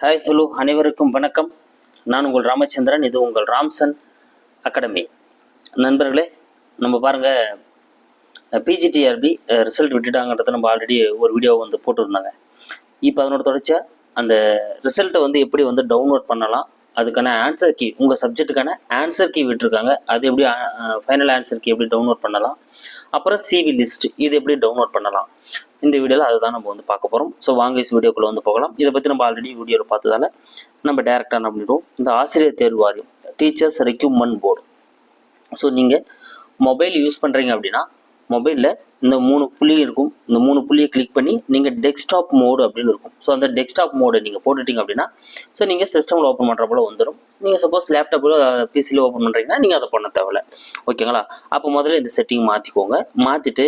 Hi hello அனைவருக்கும் வணக்கம். நான் உங்கள் ராமச்சந்திரன் இது உங்கள் ராம்சன் அகாடமி. நண்பர்களே நம்ம பாருங்கள் பிஜிடிஆர்பி ரிசல்ட் விட்டுட்டாங்கன்றத நம்ம ஆல்ரெடி ஒரு வீடியோ வந்து போட்டுருந்தாங்க. இப்போ அதனோட தொடர்ச்சியாக அந்த ரிசல்ட்டை வந்து எப்படி வந்து டவுன்லோட் பண்ணலாம் அதுக்கான ஆன்சர் கீ உங்கள் சப்ஜெக்ட்டுக்கான ஆன்சர் கீ விட்டுருக்காங்க. அது எப்படி ஃபைனல் ஆன்சர் கீ எப்படி டவுன்லோட் பண்ணலாம். அப்புறம் சிவி லிஸ்ட் இது எப்படி டவுன்லோட் பண்ணலாம். இந்த வீடியோவில் அதுதான் நம்ம வந்து பார்க்க போகிறோம் ஸோ வாங்க இஸ் வீடியோக்குள்ளே வந்து போகலாம். இதை பற்றி நம்ம ஆல்ரெடி வீடியோவில் பார்த்ததால நம்ம டேரெக்டாக என்ன பண்ணிடுவோம் இந்த ஆசிரியர் தேர்வு வாரியம் டீச்சர்ஸ் ரெக்யூப்மெண்ட் போர்டு ஸோ நீங்கள் மொபைல் யூஸ் பண்ணுறீங்க அப்படின்னா மொபைலில் இந்த மூணு புள்ளி இருக்கும். இந்த மூணு புள்ளியை கிளிக் பண்ணி நீங்கள் டெஸ்க்டாப் மோடு அப்படின்னு இருக்கும். ஸோ அந்த டெஸ்க்டாப் மோடை நீங்கள் போட்டுட்டீங்க அப்படின்னா ஸோ நீங்கள் சிஸ்டமில் ஓப்பன் பண்ணுற போல் வந்துடும் நீங்கள் சப்போஸ் லேப்டாப்பில் பிசியில் ஓப்பன் பண்ணுறீங்கன்னா நீங்கள் அதை பண்ண தேவையில்ல. ஓகேங்களா அப்போ முதல்ல இந்த செட்டிங் மாற்றிக்கோங்க மாற்றிட்டு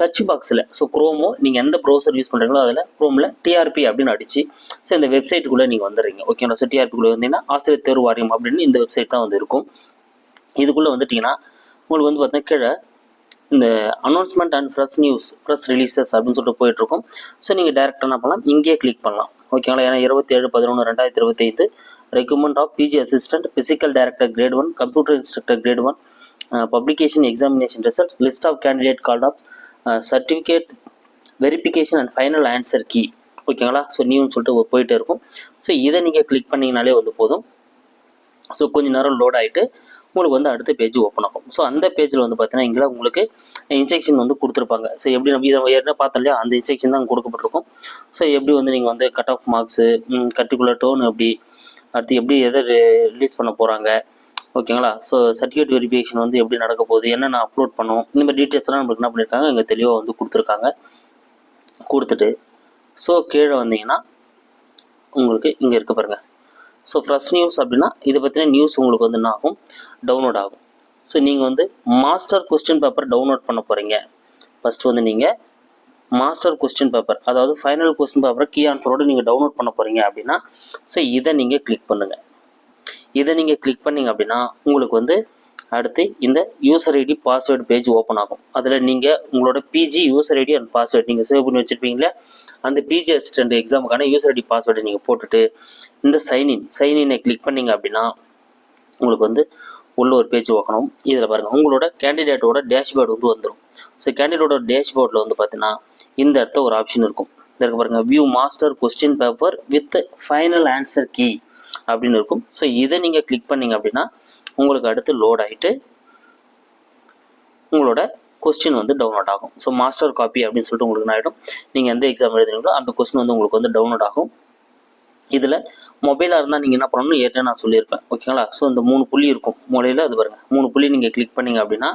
சர்ச் பாக்ஸில் ஸோ குரோமோ நீங்கள் எந்த ப்ரௌசர் யூஸ் பண்ணுறீங்களோ அதில் குரோமில் டிஆர்பி அப்படின்னு அடிச்சு ஸோ இந்த வெப்சைட்டுக்குள்ளே நீங்கள் வந்துடுறீங்க. ஓகேங்களா ஸோ டிஆர்பிக்குள்ளே வந்தீங்கன்னா ஆசிரியர் தேர்வு வாரியம் அப்படின்னு இந்த வெப்சைட் தான் வந்து இருக்கும். இதுக்குள்ளே வந்துட்டிங்கன்னா உங்களுக்கு வந்து பார்த்தீங்கன்னா கீழே இந்த announcement and fresh news press releases அப்படின்னு சொல்லிட்டு போயிட்டுருக்கோம். ஸோ நீங்கள் டேரெக்டாக என்ன பண்ணலாம்? இங்கேயே கிளிக் பண்ணலாம். ஓகேங்களா ஏன்னா இருபத்தேழு பதினொன்று ரெண்டாயிரத்தி இருபத்தைந்து recruitment of PG assistant physical director grade one computer instructor grade one publication examination result list of candidate called of certificate verification and final answer key ஓகேங்களா ஸோ நியூன்னு சொல்லிட்டு போயிட்டே இருக்கும். ஸோ இதை நீங்கள் கிளிக் பண்ணிங்கனாலே வந்து போதும். ஸோ கொஞ்ச நேரம் லோட் ஆகிட்டு உங்களுக்கு வந்து அடுத்த பேஜ் ஓப்பன் ஆகும். ஸோ அந்த பேஜில் வந்து பார்த்தீங்கன்னா இங்கே உங்களுக்கு இன்ஜெக்ஷன் வந்து கொடுத்துருப்பாங்க. ஸோ எப்படி நம்ம இதை ஏற்கனவே பார்த்தோம் இல்லையா அந்த இன்ஜெக்ஷன் தான் கொடுக்கப்பட்டிருக்கும். ஸோ எப்படி வந்து நீங்கள் வந்து கட் ஆஃப் மார்க்ஸு கட்டிக்குலர் டோன் எப்படி அடுத்து எப்படி எதை ரிலீஸ் பண்ண போகிறாங்க ஓகேங்களா? ஸோ சர்டிஃபிகேட் வெரிஃபிகேஷன் வந்து எப்படி நடக்க போகுது என்னென்ன அப்லோட் பண்ணும் இந்த மாதிரி டீட்டெயில்ஸ்லாம் நம்மளுக்கு என்ன பண்ணியிருக்காங்க இங்கே தெளிவாக வந்து கொடுத்துருக்காங்க. கொடுத்துட்டு ஸோ கீழே வந்தீங்கன்னா உங்களுக்கு இங்கே இருக்க பாருங்கள் ஸோ ஃப்ரெஷ் நியூஸ் அப்படின்னா இதை பற்றின நியூஸ் உங்களுக்கு வந்து என்ன ஆகும்? டவுன்லோட் ஆகும். ஸோ நீங்கள் வந்து மாஸ்டர் கொஸ்டின் பேப்பர் டவுன்லோட் பண்ண போகிறீங்க ஃபஸ்ட்டு வந்து நீங்கள் மாஸ்டர் கொஸ்டின் பேப்பர் அதாவது ஃபைனல் கொஸ்டின் பேப்பரை கீ ஆன்சரோடு நீங்கள் டவுன்லோட் பண்ண போகிறீங்க அப்படின்னா ஸோ இதை நீங்கள் கிளிக் பண்ணுங்கள் இதை நீங்கள் கிளிக் பண்ணிங்க அப்படின்னா உங்களுக்கு வந்து அடுத்து இந்த user ID password page open ஆகும். அதில் நீங்கள் உங்களோட PG user ID and password நீங்கள் சேவ் பண்ணி வச்சுருப்பீங்களே அந்த பிஜி அசிஸ்டன்ட் எக்ஸாமுக்கான யூசர் ஐடி பாஸ்வேர்டை நீங்கள் போட்டுட்டு இந்த சைன்இன் சைன்இனை கிளிக் பண்ணீங்க அப்படின்னா உங்களுக்கு வந்து உள்ள ஒரு பேஜ் ஓக்கணும் இதில் பாருங்கள் உங்களோட கேண்டிடேட்டோட டேஷ்போர்டு வந்து வந்துடும் ஸோ கேண்டிடேட்டோட டேஷ்போர்டில் வந்து பார்த்தீங்கன்னா இந்த இடத்த ஒரு ஆப்ஷன் இருக்கும். இதற்கு பாருங்கள் view master question paper with final answer key அப்படின்னு இருக்கும். ஸோ இதை நீங்கள் கிளிக் பண்ணிங்க அப்படின்னா உங்களுக்கு அடுத்து லோட் ஆகிட்டு உங்களோட கொஸ்டின் வந்து டவுன்லோட் ஆகும். ஸோ மாஸ்டர் காப்பி அப்படின்னு சொல்லிட்டு உங்களுக்கு என்ன ஆகிடும் நீங்கள் எந்த எக்ஸாம் எழுதுனீங்களோ அந்த கொஸ்டின் வந்து உங்களுக்கு வந்து டவுன்லோட் ஆகும். இதில் மொபைலாக இருந்தால் நீங்கள் என்ன பண்ணணும்னு ஏற்கனவே நான் சொல்லியிருப்பேன். ஓகேங்களா ஸோ இந்த மூணு புள்ளி இருக்கும். மூலையில் அது பாருங்கள் மூணு புள்ளி நீங்கள் கிளிக் பண்ணீங்க அப்படின்னா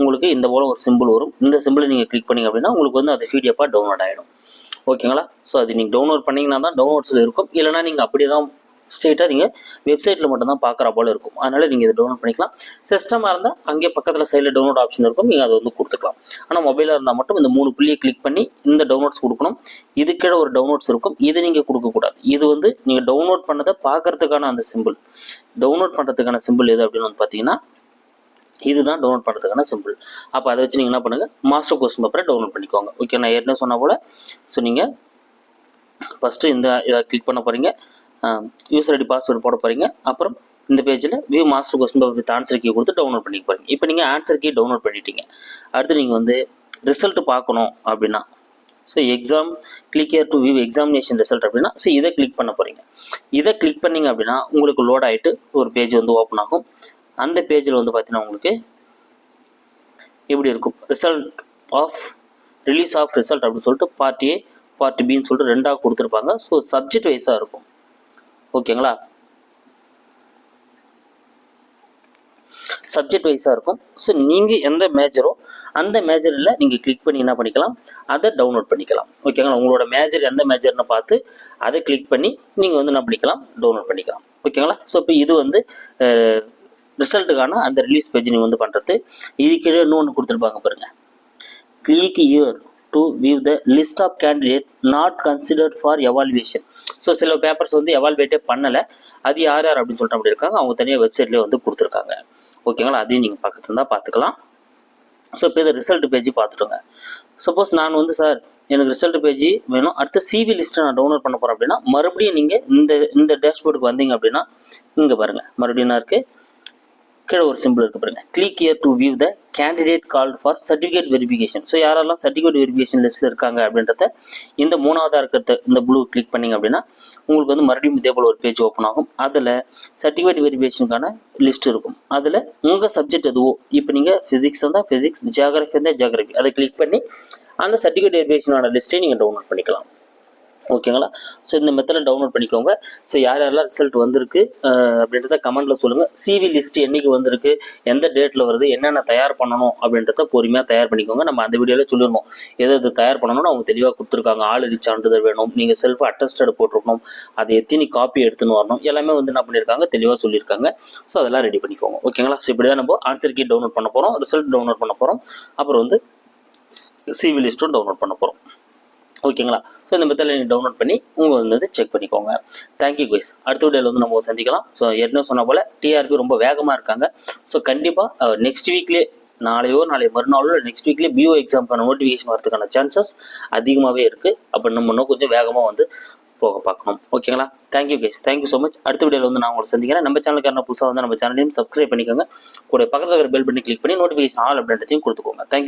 உங்களுக்கு இந்த போல் ஒரு சிம்பிள் வரும். இந்த சிம்பிளை நீங்கள் கிளிக் பண்ணீங்க அப்படின்னா உங்களுக்கு வந்து அது பிடிஎஃபாக டவுன்லோட் ஆகிடும் ஓகேங்களா ஸோ அது நீங்கள் டவுன்லோட் பண்ணிங்கன்னா தான் டவுன்லோட்ஸில் இருக்கும். இல்லைனா நீங்கள் அப்படியே தான் ஸ்ட்ரெயிட்டாக நீங்கள் வெப்சைட்டில் மட்டும்தான் பார்க்குற போல் இருக்கும். அதனால் நீங்கள் இதை டவுன்லோட் பண்ணிக்கலாம். சிஸ்டமாக இருந்தால் அங்கே பக்கத்தில் சைடில் டவுன்லோட் ஆப்ஷன் இருக்கும். நீங்கள் அதை வந்து கொடுத்துக்கலாம். ஆனால் மொபைலாக இருந்தால் மட்டும் இந்த மூணு புள்ளியை கிளிக் பண்ணி இந்த டவுன்லோட்ஸ் கொடுக்கணும். இது கீழே ஒரு டவுன்லோட்ஸ் இருக்கும். இது நீங்கள் கொடுக்கக்கூடாது இது வந்து நீங்கள் டவுன்லோட் பண்ணதை பார்க்கறதுக்கான அந்த சிம்பிள் டவுன்லோட் பண்ணுறதுக்கான சிம்பிள் எது அப்படின்னு வந்து பார்த்தீங்கன்னா இதுதான் டவுன்லோட் பண்ணுறதுக்கான சிம்பிள் அப்போ அதை வச்சு நீங்கள் என்ன பண்ணுங்கள் மாஸ்டர் கொஸ்டின் பேப்பரை டவுன்லோட் பண்ணிக்கோங்க. ஓகே நான் ஏற்கனவே சொன்ன போல். ஸோ நீங்கள் ஃபஸ்ட்டு இந்த இதை கிளிக் பண்ண போகிறீங்க யூசர் ஐடி பாஸ்வேர்டு போட போகிறீங்க அப்புறம் இந்த பேஜில் view master question paper with answer key கொடுத்து டவுன்லோட் பண்ணிக்க போகிறீங்க இப்போ நீங்கள் ஆன்சர் கீ டவுன்லோட் பண்ணிட்டீங்க. அடுத்து நீங்கள் வந்து ரிசல்ட் பார்க்கணும் அப்படின்னா so exam click here to view examination result அப்படின்னா ஸோ இதை கிளிக் பண்ண போகிறீங்க இதை கிளிக் பண்ணிங்க அப்படின்னா உங்களுக்கு லோட் ஆகிட்டு ஒரு பேஜ் வந்து ஓப்பன் ஆகும். அந்த பேஜில் வந்து பார்த்தீங்கன்னா உங்களுக்கு எப்படி இருக்கும்? Result of release of result அப்படின்னு சொல்லிட்டு பார்ட் ஏ பார்ட் பின்னு சொல்லிட்டு ரெண்டாக கொடுத்துருப்பாங்க. ஸோ சப்ஜெக்ட் வைஸாக இருக்கும். ஓகேங்களா? சப்ஜெக்ட் வைஸாக இருக்கும். ஸோ நீங்கள் எந்த மேஜரோ அந்த மேஜரில் நீங்கள் கிளிக் பண்ணி என்ன பண்ணிக்கலாம்? அதை டவுன்லோட் பண்ணிக்கலாம். ஓகேங்களா? உங்களோட மேஜர் எந்த மேஜர்னு பார்த்து அதை கிளிக் பண்ணி நீங்கள் வந்து என்ன பண்ணிக்கலாம்? டவுன்லோட் பண்ணிக்கலாம். ஓகேங்களா? ஸோ இப்போ இது வந்து ரிசல்ட்டுக்கான அந்த ரிலீஸ் பேஜ் நீங்கள் வந்து பண்ணுறது இது இன்னொன்று கொடுத்துருப்பாங்க பாருங்கள் click here to view the list of candidate not considered for evaluation so சில பேப்பர்ஸ் வந்து எவால்வேட்டே பண்ணலை. அது யார் யார் அப்படின்னு சொல்லிட்டு அப்படி இருக்காங்க. அவங்க தனியாக வெப்சைட்லேயே வந்து கொடுத்துருக்காங்க. ஓகேங்களா அதையும் நீங்கள் பக்கத்துல இருந்தால் பார்த்துக்கலாம். ஸோ இப்போ இதை ரிசல்ட் பேஜ் பார்த்துட்டோங்க சப்போஸ் நான் வந்து சார் எனக்கு ரிசல்ட் பேஜ் வேணும். அடுத்து சிவி லிஸ்ட்டை நான் டவுன்லோட் பண்ண போகிறேன் அப்படின்னா மறுபடியும் நீங்கள் இந்த இந்த டேஷ்போர்டுக்கு வந்தீங்க அப்படின்னா இங்கே பாருங்கள் மறுபடியும் நான் இருக்குது கீழே ஒரு சிம்பிள் இருக்கு பாருங்க. Click here to view the candidate call for certificate verification so யாரெல்லாம் சர்டிஃபிகேட் வெரிஃபிகேஷன் லிஸ்ட்டில் இருக்காங்க அப்படின்றத இந்த மூணாவதாக இருக்கிறத இந்த ப்ளூ கிளிக் பண்ணீங்க அப்படின்னா உங்களுக்கு வந்து மறுபடியும் இதே போல் ஒரு பேஜ் ஓப்பன் ஆகும். அதில் சர்டிஃபிகேட் வெரிஃபிகேஷனுக்கான லிஸ்ட் இருக்கும். அதில் உங்கள் சப்ஜெக்ட் எதுவோ இப்போ நீங்கள் ஃபிசிக்ஸ் வந்தால் ஃபிசிக்ஸ் ஜியாகிரஃபி இருந்தால் ஜியாகிரஃபி அதை கிளிக் பண்ணி அந்த சர்டிஃபிகேட் வெரிஃபிகேஷனோட லிஸ்ட்டை நீங்கள் டவுன்லோட் பண்ணிக்கலாம். ஓகேங்களா ஸோ இந்த மெத்தடில் டவுன்லோட் பண்ணிக்கோங்க. ஸோ யார் யாரெல்லாம் ரிசல்ட் வந்திருக்கு அப்படின்றத கமெண்ட்டில் சொல்லுங்கள் சிவி லிஸ்ட் என்றைக்கு வந்திருக்கு எந்த டேட்டில் வருது என்னென்ன தயார் பண்ணணும் அப்படின்றத பொறுமையாக தயார் பண்ணிக்கோங்க. நம்ம அந்த வீடியோவில் சொல்லிடணும். எது எது தயார் பண்ணணும்னு அவங்க தெளிவாக கொடுத்துருக்காங்க. ஆளுநர் சான்றிதழ் வேணும் நீங்கள் செல்ஃப் அட்டஸ்டட் போட்டிருக்கணும் அதை எத்தனை காப்பி எடுத்துன்னு வரணும் எல்லாமே வந்து என்ன பண்ணியிருக்காங்க தெளிவாக சொல்லியிருக்காங்க ஸோ அதெல்லாம் ரெடி பண்ணிக்கோங்க. ஓகேங்களா ஸோ இப்படி தான் நம்ம ஆன்சர் கீ டவுன்லோட் பண்ண போகிறோம் ரிசல்ட் டவுன்லோட் பண்ண போகிறோம் அப்புறம் வந்து சிவி லிஸ்ட்டும் டவுன்லோட் பண்ண போகிறோம் ஓகேங்களா? ஸோ இந்த மெத்தடில் நீங்கள் டவுன்லோட் பண்ணி உங்கள் வந்து செக் பண்ணிக்கோங்க. தேங்க்யூ குய்ஸ் அடுத்த வீடியோவில் வந்து நம்ம சந்திக்கலாம். ஸோ ஏற்கனவே சொன்ன போல் டிஆர்பி ரொம்ப வேகமாக இருக்காங்க. ஸோ கண்டிப்பாக நெக்ஸ்ட் வீக்லேயே நாளையோ நாளை மறுநாளோ நெக்ஸ்ட் வீக்லேயே பிஓ எக்ஸாமுக்கான நோட்டிஃபிகேஷன் வரதுக்கான சான்சஸ் அதிகமாகவே இருக்குது அப்போ நம்ம இன்னும் கொஞ்சம் வேகமாக வந்து போக பார்க்கணும். ஓகேங்களா? Thank you guys thank you so much அடுத்த வீடியோவில் வந்து நான் உங்களை சந்திக்கிறேன். நம்ம சேனலுக்கான புதுசாக வந்து நம்ம சேனலையும் சப்ஸ்கிரைப் பண்ணிக்கோங்க. கூட பக்கத்தில் இருக்கிற பெல் பண்ணி கிளிக் பண்ணி நோட்டிஃபிகேஷன் ஆல் அப்படின்றதையும் கொடுத்துக்கோங்க. தேங்க்யூ